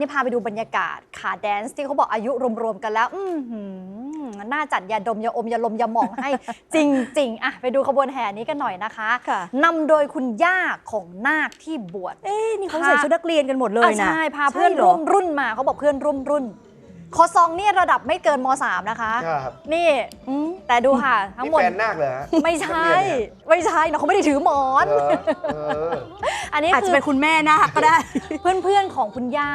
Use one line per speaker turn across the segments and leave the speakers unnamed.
นี่พาไปดูบรรยากาศขาแดนซ์ที่เขาบอกอายุรวมๆกันแล้ว อือหือน่าจัดยาดมยาอมยาลมยาหมองให้ จริง ๆอะไปดูขบวนแห่นี้กันหน่อยนะคะ
ค่ะ
นำโดยคุณย่าของนาคที่บวช
เอ๊ะนี่เขา
ค่ะ
ใส่ชุดนักเรียนกันหมดเลย
อะ
นะ
ใช่พาเพื่อน
ใช่ห
ร่วมรุ่นมาเขาบอกเพื่อนร่วมรุ่นคอซองนี่ระดับไม่เกินม .3 นะคะ
ครับ
นี่
อืม
แต่ดูค่ะ ทั้ง
นี่
หมด
แฟนนาคเหรอฮะ
ไม่ใช่
นักเรียนเนี่ย
ไม่ใช่นะเขาไม่ได้ถือหมอน
เหร อเออ
อันนี้
อาจ
คื
จะ
อ
เป็นคุณแม่นาคก็ได้
เพื่อนๆของคุณย่า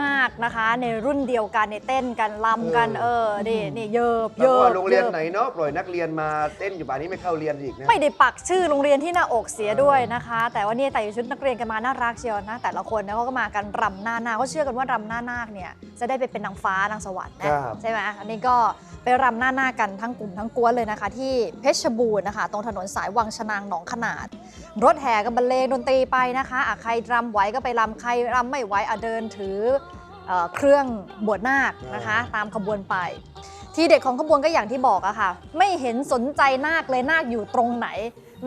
มากนะคะ ในรุ่นเดียวกันในเต้นกันลำกันเอ
เอ
อ
อ
นี่นี่เยิบ
แล้ว
เยิ
ว่า
บ
โรงเรียน
ยิบ
ไหนเนาะปล่อยนักเรียนมาเต้นอยู่ป่านนี้ไม่เข้าเรียนอีกนะ
ไม่ได้ปักชื่อโรงเรียนที่หน้าอกเสียด้วยนะคะ แต่ว่านี่แต่งชุดนักเรียนกันมาน่ารักเชียวนะแต่ละคนนะเขาก็มากันรำหน้าหน้าเขาเชื่อกันว่ารำหน้านาคเนี่ยจะได้ไปเป็นนางฟ้านางสวรรค์นะครับใช่ไหมอันนี้ก็ไปรำหน้าหน้ากันทั้งกลุ่มทั้งกวนเลยนะคะ ที่เพชรบูรณ์นะคะ ตรงถนนสายวังชนางหนองขนาด รถแห่กันบรรเลงดนตรีไปนะคะอะใครรำไหวก็ไปรำใครรำไม่ไหวอะเดินถือเอ่อเครื่องบวชนาคนะคะ ตามขบวนไป ทีเด็ดของขบวนก็อย่างที่บอกอะค่ะ ไม่เห็นสนใจนาคเลยนาคอยู่ตรงไหน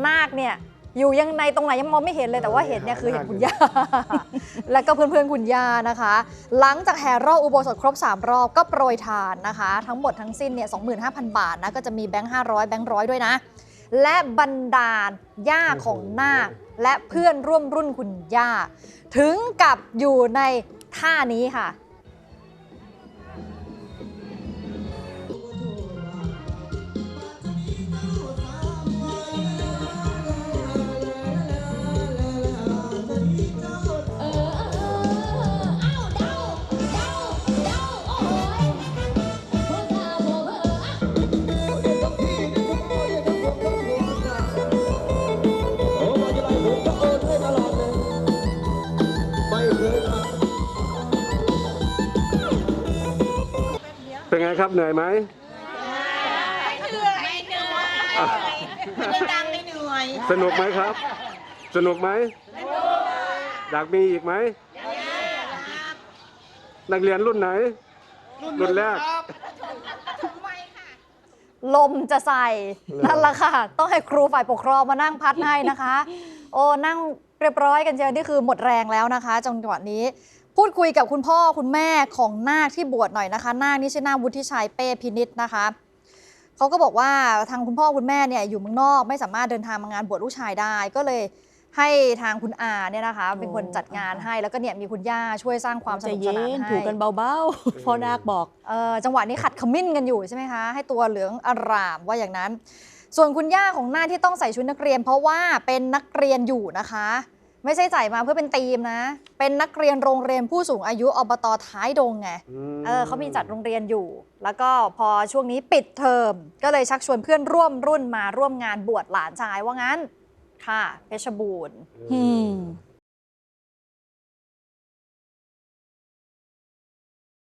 นาคเนี่ยอยู่ยังในตรงไหนยังมองไม่เห็นเลยแต่ว่าเห็นเนี่ยคือเห็นคุณย่า แล้วก็เพื่อนๆคุณย่านะคะ หลังจากแห่รอบอุโบสถครบ 3 รอบก็โปรยทานนะคะ ทั้งหมดทั้งสิ้นเนี่ย25,000 บาทนะก็จะมีแบงค์500 แบงค์ร้อยด้วยนะ และบรรดาลย่าของนาคและเพื่อนร่วมรุ่นคุณย่า ถึงกับอยู่ในท่านี้ค่ะ
เป็
นไงครับเหนื่อยไหม
ไม่ได้ดังไม่เหนื่อย
สนุกไหมครับ สนุกไหมอยากมีอีกไหมนักเรียนรุ่นไหน รุ่นแรก
ลมจะใส่นั่นแหละค่ะ ต้องให้ครูฝ่ายปกครองมานั่งพัดให้นะคะ โอ้นั่งเรียบร้อยกันเชียวนี่คือหมดแรงแล้วนะคะจังหวะนี้ พูดคุยกับคุณพ่อคุณแม่ของนาคที่บวชหน่อยนะคะนาคนี่ชื่อนาควุฒิชัยเป้พินิษนะคะเขาก็บอกว่าทางคุณพ่อคุณแม่เนี่ยอยู่เมืองนอกไม่สามารถเดินทางมางานบวชลูกชายได้ ก็เลยให้ทางคุณอาเนี่ยนะคะ เป็นคนจัดงานให้แล้วก็เนี่ยมีคุณย่าช่วยสร้างความส
ใจ
นุกส
เย็
นาน
น
ให้
ถูกกันเบาๆพ่อนาคบอก
เอ่อจังหวะนี้ขัดขมิ้นกันอยู่ใช่ไหมคะให้ตัวเหลืองอร่ามว่าอย่างนั้น ส่วนคุณย่าของหน้าที่ต้องใส่ชุดนักเรียน เพราะว่าเป็นนักเรียนอยู่นะคะ ไม่ใช่ใส่มาเพื่อเป็นธีมนะ เป็นนักเรียนโรงเรียนผู้สูงอายุอบตท้ายดงไงเออเขามีจัดโรงเรียนอยู่ แล้วก็พอช่วงนี้ปิดเทอม ก็เลยชักชวนเพื่อนร่วมรุ่นมาร่วมงานบวชหลานชายว่างั้น ค่ะเพชรบูรณ์
อืม